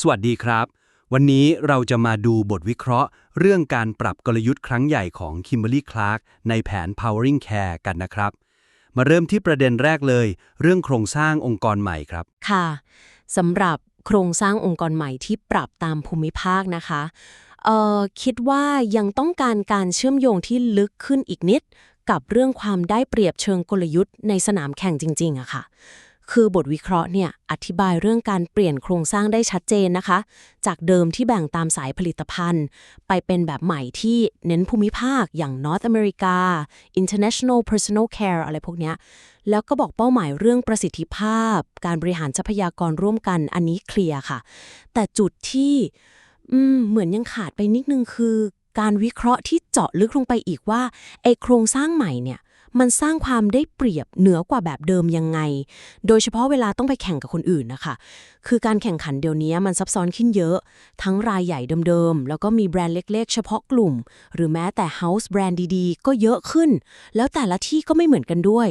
สวัสดีครับ วันนี้เราจะมาดูบทวิเคราะห์ เรื่องการปรับกลยุทธ์ครั้งใหญ่ของ Kimberly Clark ในแผน Powering Care กันนะครับ มาเริ่มที่ประเด็นแรกเลย เรื่องโครงสร้างองค์กรใหม่ครับ ค่ะสำหรับโครงสร้างองค์กรใหม่ที่ปรับตามภูมิภาคนะคะเอ่อคิดว่ายังต้องการการเชื่อมโยงที่ลึกขึ้นอีกนิด กับเรื่องความได้เปรียบเชิงกลยุทธ์ในสนามแข่งจริงๆอะค่ะ คือบทวิเคราะห์เนี่ยอธิบายเรื่องการเปลี่ยนโครงสร้างได้ชัดเจนนะคะ จากเดิมที่แบ่งตามสายผลิตภัณฑ์ ไปเป็นแบบใหม่ที่เน้นภูมิภาคอย่าง North America International Personal Care อะไรพวกเนี้ยแล้วก็บอกเป้าหมายเรื่องประสิทธิภาพ การบริหารทรัพยากรร่วมกันอันนี้เคลียร์ค่ะ แต่จุดที่อืมเหมือนยังขาดไปนิดนึงคือ การวิเคราะห์ที่เจาะลึกลงไปอีกว่าไอโครงสร้างใหม่เนี่ย มันสร้างความได้เปรียบเหนือกว่าแบบเดิมยังไง โดยเฉพาะเวลาต้องไปแข่งกับคนอื่นนะคะ คือการแข่งขันเดี๋ยวนี้มันซับซ้อนขึ้นเยอะ ทั้งรายใหญ่เดิมๆ แล้วก็มีแบรนด์เล็กๆ เฉพาะกลุ่ม หรือแม้แต่ House แบรนด์ดีๆ ก็เยอะขึ้น แล้วแต่ละที่ก็ไม่เหมือนกันด้วย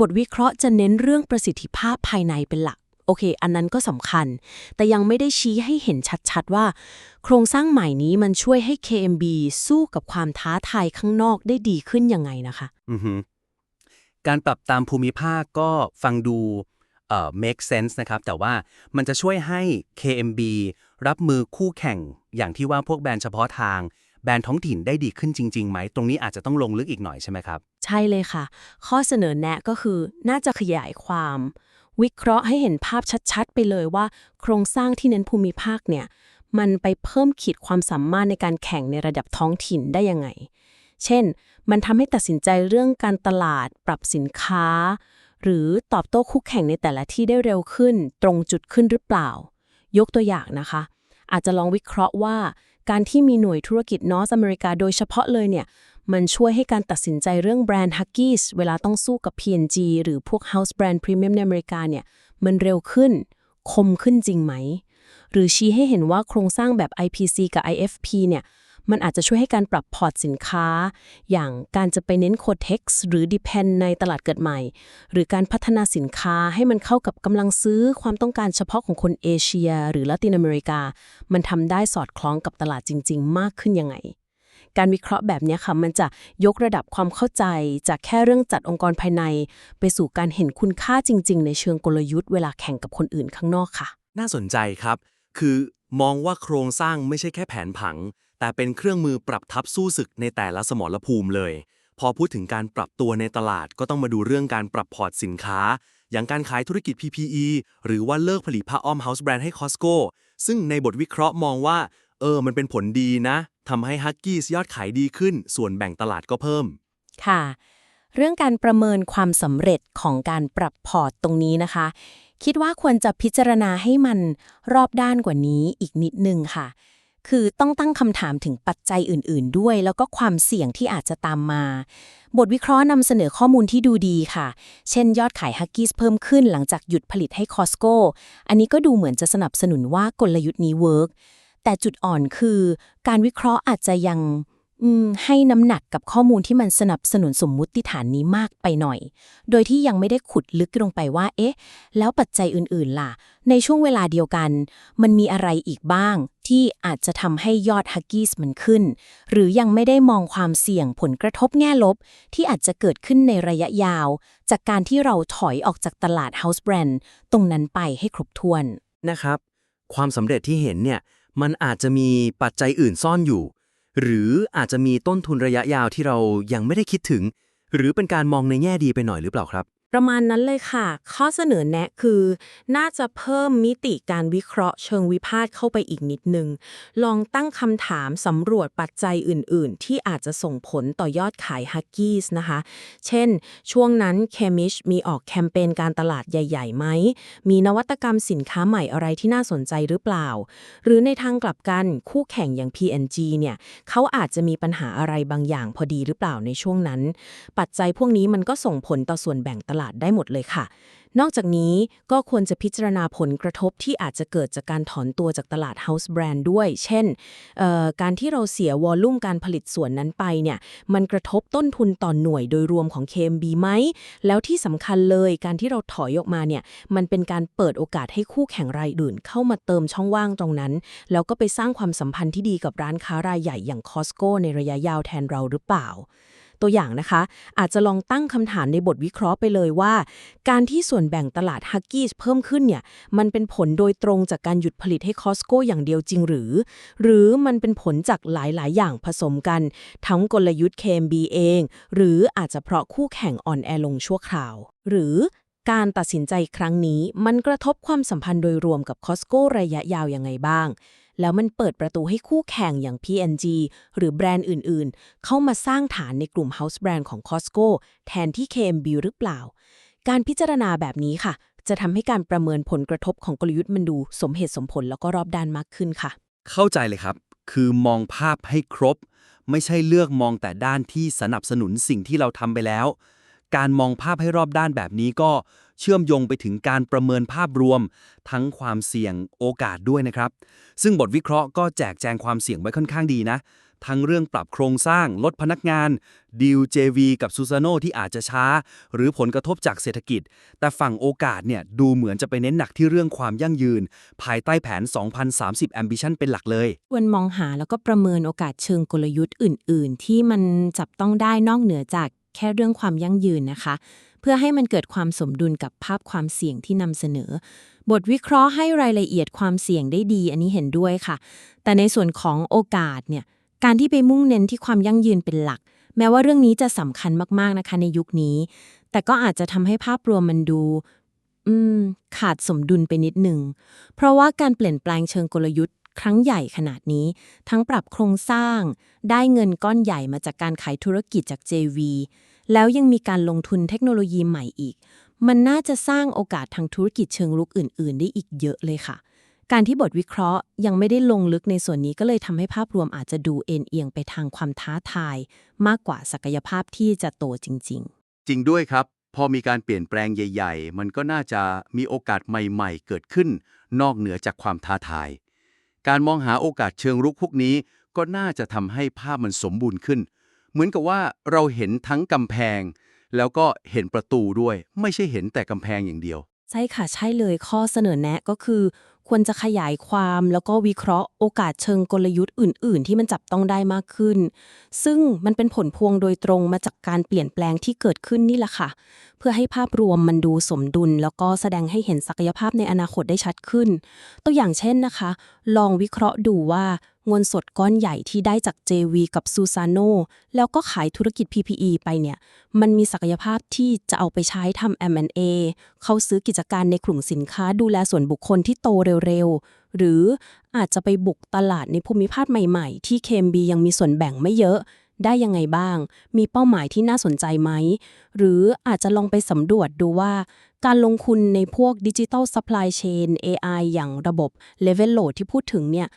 บทวิเคราะห์จะเน้นเรื่องประสิทธิภาพภายในเป็นหลักโอเค อันนั้นก็สำคัญ แต่ยังไม่ได้ชี้ให้เห็นชัดๆว่า โครงสร้างใหม่นี้มันช่วยให้ KMB สู้กับความท้าทายข้างนอกได้ดีขึ้นยังไงนะคะ อือฮึ การปรับตามภูมิภาคก็ฟังดูเอ่อ make sense นะครับ แต่ว่ามันจะช่วยให้ KMB รับมือคู่แข่ง อย่างที่ว่าพวกแบรนด์เฉพาะทาง แบรนด์ท้องถิ่นได้ดีขึ้นจริงๆไหม ตรงนี้อาจจะต้องลงลึกอีกหน่อยใช่ไหมครับ ใช่เลยค่ะ ข้อเสนอแนะก็คือน่าจะขยายความ วิเคราะห์ให้เห็นภาพชัดๆ ไปเลยว่า โครงสร้างที่เน้นภูมิภาคเนี่ยมันไปเพิ่มขีดความสามารถในการแข่งในระดับท้องถิ่นได้ยังไง เช่น มันทำให้ตัดสินใจเรื่องการตลาดปรับสินค้า หรือตอบโต้คู่แข่งในแต่ละที่ได้เร็วขึ้น ตรงจุดขึ้นหรือเปล่า ยกตัวอย่างนะคะ อาจจะลองวิเคราะห์ว่า การที่มีหน่วยธุรกิจนอร์ t อเมริกาโดยเฉพาะเลยเนี่ยมันช่วยให้การตัดสินใจเรื่องแบรนด์ Huggies เวลาต้องสู้กับ P&G หรือพวก House Brand Premium ในอเมริกาเนี่ยมันเร็วขึ้น คมขึ้นจริงไหม หรือชี้ให้เห็นว่าโครงสร้างแบบ IPC กับ IFP เนี่ย มันอาจจะช่วยให้การปรับพอร์ตสินค้า อย่างการจะไปเน้น Cotex หรือ Depend ในตลาดเกิดใหม่ หรือการพัฒนาสินค้าให้มันเข้ากับกำลังซื้อความต้องการเฉพาะของคนเอเชีย หรือละตินอเมริกา มันทำได้สอดคล้องกับตลาดจริง ๆ มากขึ้นยังไงการวิเคราะห์แบบนี้ค่ะมันจะยกระดับความเข้าใจ จากแค่เรื่องจัดองค์กรภายใน ไปสู่การเห็นคุณค่าจริง ๆ ในเชิงกลยุทธ์เวลาแข่งกับคนอื่นข้างนอกค่ะ น่าสนใจครับ คือมองว่าโครงสร้างไม่ใช่แค่แผนผัง แต่เป็นเครื่องมือปรับทับสู้ศึกในแต่ละสมรภูมิเลย พอพูดถึงการปรับตัวในตลาดก็ต้องมาดูเรื่องการปรับพอร์ตสินค้า อย่างการขายธุรกิจ PPE หรือว่าเลิกผลิตผ้าอ้อม House Brand ให้ Costco ซึ่งในบทวิเคราะห์มองว่า เออ มันเป็นผลดีนะทำให้ Huggies ยอดขายดีขึ้น ส่วนแบ่งตลาดก็เพิ่ม ค่ะ เรื่องการประเมินความสำเร็จของการปรับพอร์ตตรงนี้นะคะ คิดว่าควรจะพิจารณาให้มันรอบด้านกว่านี้อีกนิดนึงค่ะ คือต้องตั้งคำถามถึงปัจจัยอื่น ๆ ด้วย แล้วก็ความเสี่ยงที่อาจจะตามมา บทวิเคราะห์นำเสนอข้อมูลที่ดูดีค่ะ เช่นยอดขายฮักกี้เพิ่มขึ้นหลังจากหยุดผลิตให้คอสโกอันนี้ก็ดูเหมือนจะสนับสนุนว่ากลยุทธ์นี้เวิร์กแต่จุดอ่อนคือ การวิเคราะห์อาจจะยัง ให้น้ำหนักกับข้อมูลที่มันสนับสนุนสมมุติฐานนี้มากไปหน่อย โดยที่ยังไม่ได้ขุดลึกลงไปว่า เอ๊ะ แล้วปัจจัยอื่นๆล่ะ ในช่วงเวลาเดียวกัน มันมีอะไรอีกบ้าง ที่อาจจะทำให้ยอดฮักกี้มันขึ้น หรือยังไม่ได้มองความเสี่ยงผลกระทบแง่ลบ ที่อาจจะเกิดขึ้นในระยะยาว จากการที่เราถอยออกจากตลาด House Brand ตรงนั้นไปให้ครบถ้วนนะครับ ความสำเร็จที่เห็นเนี่ยมันอาจจะมีปัจจัยอื่นซ่อนอยู่ หรืออาจจะมีต้นทุนระยะยาวที่เรายังไม่ได้คิดถึง หรือเป็นการมองในแง่ดีไปหน่อยหรือเปล่าครับ ประมาณนั้นเลยค่ะ ข้อเสนอแนะคือ น่าจะเพิ่มมิติการวิเคราะห์เชิงวิพากษ์เข้าไปอีกนิดนึง ลองตั้งคำถามสำรวจปัจจัยอื่น ๆ ที่อาจจะส่งผลต่อยอดขายฮักกี้สนะคะ เช่น ช่วงนั้นเคมิชมีออกแคมเปญการตลาดใหญ่ๆไหม มีนวัตกรรมสินค้าใหม่อะไรที่น่าสนใจหรือเปล่า หรือในทางกลับกันคู่แข่งอย่าง P&G เนี่ยเขาอาจจะมีปัญหาอะไรบางอย่างพอดีหรือเปล่าในช่วงนั้น ปัจจัยพวกนี้มันก็ส่งผลต่อส่วนแบ่งตลาดได้หมดเลยค่ะ นอกจากนี้ก็ควรจะพิจารณาผลกระทบที่อาจจะเกิดจากการถอนตัวจากตลาด House Brand ด้วย เช่น การที่เราเสียวอลลุ่มการผลิตส่วนนั้นไปเนี่ย มันกระทบต้นทุนต่อหน่วยโดยรวมของ KMB ไหม แล้วที่สำคัญเลยการที่เราถอยออกมาเนี่ย มันเป็นการเปิดโอกาสให้คู่แข่งรายอื่น เข้ามาเติมช่องว่างตรงนั้น แล้วก็ไปสร้างความสัมพันธ์ที่ดีกับร้านค้ารายใหญ่อย่าง Costco ในระยะยาวแทนเราหรือเปล่า ตัวอย่างนะคะ อาจจะลองตั้งคำถามในบทวิเคราะห์ไปเลยว่า การที่ส่วนแบ่งตลาดฮักกี้เพิ่มขึ้นเนี่ยมันเป็นผลโดยตรงจากการหยุดผลิตให้ Costco อย่างเดียวจริงหรือ หรือมันเป็นผลจากหลาย ๆ อย่างผสมกัน ทั้งกลยุทธ์ KMB เอง หรืออาจจะเพราะคู่แข่งอ่อนแอลงชั่วคราว หรือการตัดสินใจครั้งนี้มันกระทบความสัมพันธ์โดยรวมกับ Costco ระยะยาวยังไงบ้าง แล้วมันเปิดประตูให้คู่แข่งอย่าง P&G หรือแบรนด์อื่นๆ เข้ามาสร้างฐานในกลุ่ม House Brand ของ Costco แทนที่ KMB หรือเปล่า การพิจารณาแบบนี้ค่ะ จะทำให้การประเมินผลกระทบของกลยุทธ์มันดู สมเหตุสมผลแล้วก็รอบด้านมากขึ้นค่ะ เข้าใจเลยครับ คือมองภาพให้ครบ ไม่ใช่เลือกมองแต่ด้านที่สนับสนุนสิ่งที่เราทำไปแล้ว การมองภาพให้รอบด้านแบบนี้ก็ เชื่อมโยงไปถึงการประเมินภาพรวม ทั้งความเสี่ยงโอกาสด้วยนะครับ ซึ่งบทวิเคราะห์ก็แจกแจงความเสี่ยงไว้ค่อนข้างดีนะ ทั้งเรื่องปรับโครงสร้าง ลดพนักงาน ดีล JV กับซูซานโนที่อาจจะช้า หรือผลกระทบจากเศรษฐกิจ แต่ฝั่งโอกาสเนี่ยดูเหมือนจะไปเน้นหนักที่เรื่องความยั่งยืน ภายใต้แผน 2030 Ambition เป็นหลักเลยควรมองหาแล้วก็ประเมินโอกาสเชิงกลยุทธ์อื่น ๆ ที่มันจับต้องได้นอกเหนือจากแค่เรื่องความยั่งยืนนะคะ เพื่อให้มันเกิดความสมดุลกับภาพความเสี่ยงที่นำเสนอ บทวิเคราะห์ให้รายละเอียดความเสี่ยงได้ดี อันนี้เห็นด้วยค่ะ แต่ในส่วนของโอกาสเนี่ยการที่ไปมุ่งเน้นที่ความยั่งยืนเป็นหลัก แม้ว่าเรื่องนี้จะสำคัญมากๆนะคะในยุคนี้ แต่ก็อาจจะทำให้ภาพรวมมันดูอืมขาดสมดุลไปนิดหนึ่ง เพราะว่าการเปลี่ยนแปลงเชิงกลยุทธ์ครั้งใหญ่ขนาดนี้ ทั้งปรับโครงสร้าง ได้เงินก้อนใหญ่มาจากการขายธุรกิจจาก JV แล้วยังมีการลงทุนเทคโนโลยีใหม่อีก มันน่าจะสร้างโอกาสทางธุรกิจเชิงลุกอื่น ๆ ได้อีกเยอะเลยค่ะ การที่บทวิเคราะห์ยังไม่ได้ลงลึกในส่วนนี้ก็เลยทำให้ภาพรวมอาจจะดูเอ็นเอียงไปทางความท้าทาย มากกว่าศักยภาพที่จะโตจริง ๆจริงด้วยครับ พอมีการเปลี่ยนแปลงใหญ่ ๆ มันก็น่าจะมีโอกาสใหม่ ๆ เกิดขึ้น นอกเหนือจากความท้าทาย การมองหาโอกาสเชิงรุกพวกนี้ ก็น่าจะทำให้ภาพมันสมบูรณ์ขึ้น เหมือนกับว่าเราเห็นทั้งกำแพง แล้วก็เห็นประตูด้วย ไม่ใช่เห็นแต่กำแพงอย่างเดียว ใช่ค่ะใช่เลยข้อเสนอแนะก็คือ ควรจะขยายความแล้วก็วิเคราะห์โอกาสเชิงกลยุทธ์อื่น ๆ ที่มันจับต้องได้มากขึ้น ซึ่งมันเป็นผลพวงโดยตรงมาจากการเปลี่ยนแปลงที่เกิดขึ้นนี่แหละค่ะ เพื่อให้ภาพรวมมันดูสมดุล แล้วก็แสดงให้เห็นศักยภาพในอนาคตได้ชัดขึ้น ตัวอย่างเช่นนะคะ ลองวิเคราะห์ดูว่าเงินสดก้อนใหญ่ที่ได้จาก JV กับซูซานโนแล้วก็ขายธุรกิจ PPE ไปเนี่ย มันมีศักยภาพที่จะเอาไปใช้ทำ M&A เข้าซื้อกิจการในกลุ่มสินค้าดูแลส่วนบุคคลที่โตเร็วๆหรืออาจจะไปบุกตลาดในภูมิภาคใหม่ๆ ที่ KMB ยังมีส่วนแบ่งไม่เยอะ ได้ยังไงบ้าง มีเป้าหมายที่น่าสนใจไหม หรืออาจจะลองไปสำรวจดูว่า การลงทุนในพวกดิจิทัลซัพพลายเชน AI อย่างระบบ Level Load ที่พูดถึงเนี่ย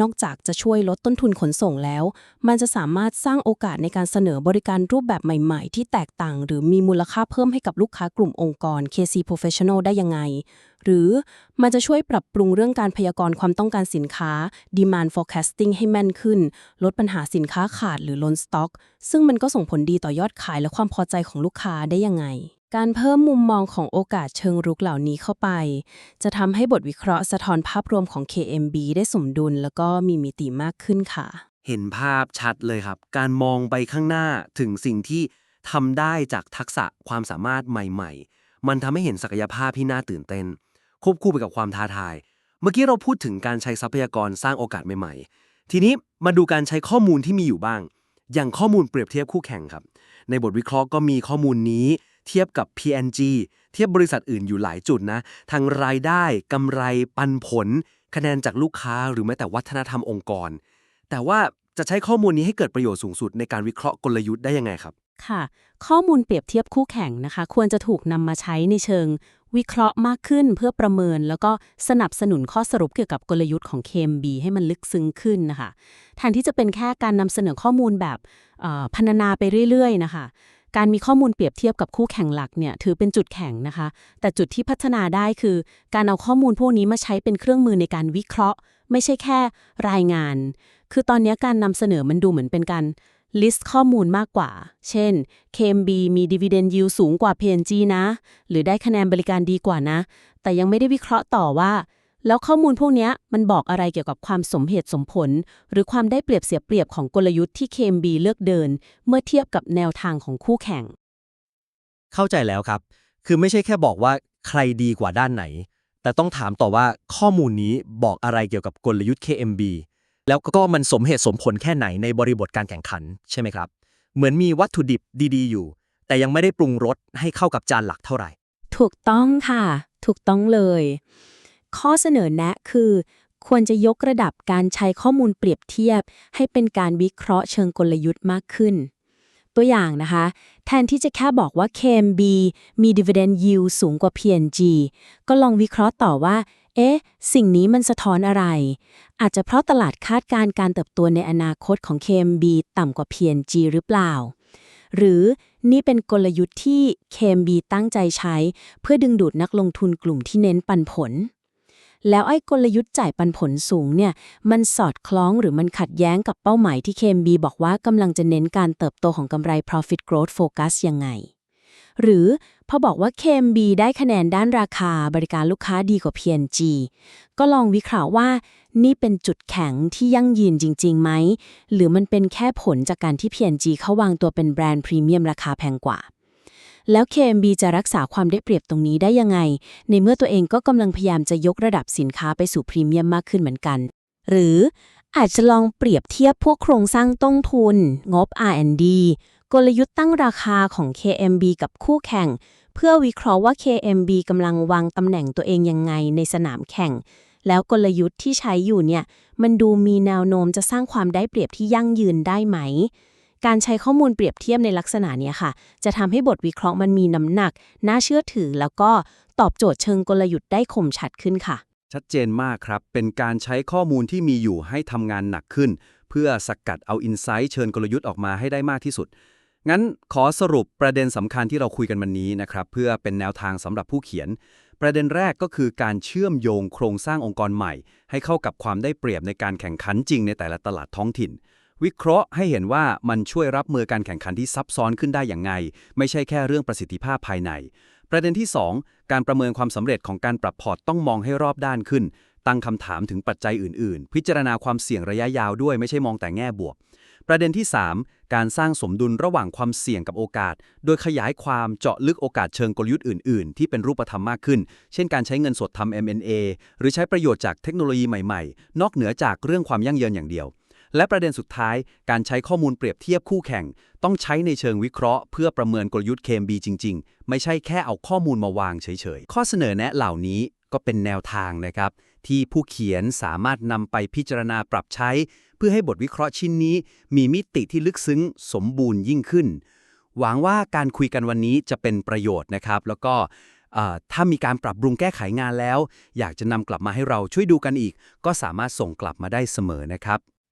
นอกจากจะช่วยลดต้นทุนขนส่งแล้ว มันจะสามารถสร้างโอกาสในการเสนอบริการรูปแบบใหม่ ๆ ที่แตกต่าง หรือมีมูลค่าเพิ่มให้กับลูกค้ากลุ่มองค์กร KC Professional ได้ยังไง หรือมันจะช่วยปรับปรุงเรื่องการพยากรณ์ความต้องการสินค้า Demand Forecasting ให้แม่นขึ้น ลดปัญหาสินค้าขาดหรือล้นสต็อก ซึ่งมันก็ส่งผลดีต่อยอดขายและความพอใจของลูกค้าได้ยังไง การเพิ่มมุมมองของโอกาสเชิงรุกเหล่านี้เข้าไป จะทำให้บทวิเคราะห์สะท้อนภาพรวมของ KMB ได้สมดุล แล้วก็มีมิติมากขึ้นค่ะ เห็นภาพชัดเลยครับ การมองไปข้างหน้าถึงสิ่งที่ทำได้จากทักษะความสามารถใหม่ ๆ มันทำให้เห็นศักยภาพที่น่าตื่นเต้น ควบคู่ไปกับความท้าทาย เมื่อกี้เราพูดถึงการใช้ทรัพยากรสร้างโอกาสใหม่ๆ ทีนี้มาดูการใช้ข้อมูลที่มีอยู่บ้าง อย่างข้อมูลเปรียบเทียบคู่แข่งครับ ในบทวิเคราะห์ก็มีข้อมูลนี้เทียบกับ PNG เทียบบริษัทอื่นอยู่หลายจุดนะทั้งรายได้กำไรปันผล คะแนนจากลูกค้าหรือแม้แต่วัฒนธรรมองค์กร แต่ว่าจะใช้ข้อมูลนี้ให้เกิดประโยชน์สูงสุดในการวิเคราะห์กลยุทธ์ได้ยังไงครับ ค่ะ ข้อมูลเปรียบเทียบคู่แข่งนะคะ ควรจะถูกนำมาใช้ในเชิง วิเคราะห์มากขึ้นเพื่อประเมิน แล้วก็สนับสนุนข้อสรุปเกี่ยวกับกลยุทธ์ของ KMB ให้มันลึกซึ้งขึ้นนะคะแทนที่จะเป็นแค่การนำเสนอข้อมูลแบบพรรณนาไปเรื่อยๆนะคะการมีข้อมูลเปรียบเทียบกับคู่แข่งหลักเนี่ยถือเป็นจุดแข็งนะคะ แต่จุดที่พัฒนาได้คือ การเอาข้อมูลพวกนี้มาใช้เป็นเครื่องมือในการวิเคราะห์ ไม่ใช่แค่รายงาน คือตอนนี้การนำเสนอมันดูเหมือนเป็นการ list ข้อมูลมากกว่า เช่น KMB มี dividend yield สูงกว่า PNG นะ หรือได้คะแนนบริการดีกว่านะ แต่ยังไม่ได้วิเคราะห์ต่อว่า แล้วข้อมูลพวกนี้มันบอกอะไรเกี่ยวกับความสมเหตุสมผล หรือความได้เปรียบเสียเปรียบของกลยุทธ์ที่ KMB เลือกเดิน เมื่อเทียบกับแนวทางของคู่แข่ง เข้าใจแล้วครับ คือไม่ใช่แค่บอกว่าใครดีกว่าด้านไหน แต่ต้องถามต่อว่าข้อมูลนี้บอกอะไรเกี่ยวกับกลยุทธ์ KMB แล้วก็มันสมเหตุสมผลแค่ไหนในบริบทการแข่งขันใช่ไหมครับ เหมือนมีวัตถุดิบดีๆ อยู่ แต่ยังไม่ได้ปรุงรสให้เข้ากับจานหลักเท่าไหร่ ถูกต้องค่ะ ถูกต้องเลย ข้อเสนอแนะคือ ควรจะยกระดับการใช้ข้อมูลเปรียบเทียบ ให้เป็นการวิเคราะห์เชิงกลยุทธ์มากขึ้น ตัวอย่างนะคะ แทนที่จะแค่บอกว่า KMB มี dividend yield สูงกว่า PNG ก็ลองวิเคราะห์ต่อว่า เอ๊ะ สิ่งนี้มันสะท้อนอะไร อาจจะเพราะตลาดคาดการณ์การเติบโตในอนาคตของ KMB ต่ำกว่า PNG หรือเปล่า หรือนี่เป็นกลยุทธ์ที่ KMB ตั้งใจใช้ เพื่อดึงดูดนักลงทุนกลุ่มที่เน้นปันผล แล้วไอ้กลยุทธ์จ่ายปันผลสูงเนี่ย มันสอดคล้องหรือมันขัดแย้งกับเป้าหมายที่ KMB บอกว่ากำลังจะเน้นการเติบโตของกำไร profit growth focus ยังไง หรือ พอบอกว่า KMB ได้คะแนนด้านราคาบริการลูกค้าดีกว่า PNG ก็ลองวิเคราะห์ว่า นี่เป็นจุดแข็งที่ยั่งยืนจริงๆไหม หรือมันเป็นแค่ผลจากการที่ PNG เขาวางตัวเป็นแบรนด์พรีเมียมราคาแพงกว่า แล้ว KMB จะรักษาความได้เปรียบตรงนี้ได้ยังไง ในเมื่อตัวเองก็กำลังพยายามจะยกระดับสินค้าไปสู่พรีเมียมมากขึ้นเหมือนกัน หรืออาจจะลองเปรียบเทียบพวกโครงสร้างต้นทุน งบ R&D กลยุทธ์ตั้งราคาของ KMB กับคู่แข่ง เพื่อวิเคราะห์ว่า KMB กำลังวางตำแหน่งตัวเองยังไงในสนามแข่ง แล้วกลยุทธ์ที่ใช้อยู่เนี่ยมันดูมีแนวโน้มจะสร้างความได้เปรียบที่ยั่งยืนได้ไหม การใช้ข้อมูลเปรียบเทียบในลักษณะนี้ค่ะ จะทำให้บทวิเคราะห์มันมีน้ำหนัก น่าเชื่อถือ แล้วก็ตอบโจทย์เชิงกลยุทธ์ได้คมชัดขึ้นค่ะ ชัดเจนมากครับ เป็นการใช้ข้อมูลที่มีอยู่ให้ทำงานหนักขึ้น เพื่อสกัดเอาอินไซต์เชิญกลยุทธ์ออกมาให้ได้มากที่สุด งั้นขอสรุปประเด็นสำคัญที่เราคุยกันวันนี้นะครับ เพื่อเป็นแนวทางสำหรับผู้เขียน ประเด็นแรกก็คือการเชื่อมโยงโครงสร้างองค์กรใหม่ ให้เข้ากับความได้เปรียบในการแข่งขันจริงในแต่ละตลาดท้องถิ่น วิเคราะห์ให้เห็นว่ามันช่วยรับมือการแข่งขันที่ซับซ้อนขึ้นได้อย่างไง ไม่ใช่แค่เรื่องประสิทธิภาพภายใน ประเด็นที่ 2 การประเมินความสำเร็จของการปรับพอร์ตต้องมองให้รอบด้านขึ้น ตั้งคำถามถึงปัจจัยอื่น ๆ พิจารณาความเสี่ยงระยะยาวด้วยไม่ใช่มองแต่แง่บวก ประเด็นที่ 3 การสร้างสมดุลระหว่างความเสี่ยงกับโอกาส โดยขยายความเจาะลึกโอกาสเชิงกลยุทธ์อื่น ๆ ที่เป็นรูปธรรมมากขึ้น เช่นการใช้เงินสดทำ M&A หรือใช้ประโยชน์จากเทคโนโลยีใหม่ ๆ นอกเหนือจากเรื่องความยั่งยืนอย่างเดียว และประเด็นสุดท้าย การใช้ข้อมูลเปรียบเทียบคู่แข่ง ต้องใช้ในเชิงวิเคราะห์ เพื่อประเมินกลยุทธ์ KMB จริง ๆ ไม่ใช่แค่เอาข้อมูลมาวางเฉย ๆ ข้อเสนอแนะเหล่านี้ก็เป็นแนวทางนะครับที่ผู้เขียนสามารถนำไปพิจารณาปรับใช้ พื่อให้บทวิเคราะห์ชิ้นนี้ มีมิติที่ลึกซึ้งสมบูรณ์ยิ่งขึ้น หวังว่าการคุยกันวันนี้จะเป็นประโยชน์นะครับ แล้วก็ถ้ามีการปรับปรุงแก้ไขงานแล้ว อยากจะนำกลับมาให้เราช่วยดูกันอีก ก็สามารถส่งกลับมาได้เสมอนะครับ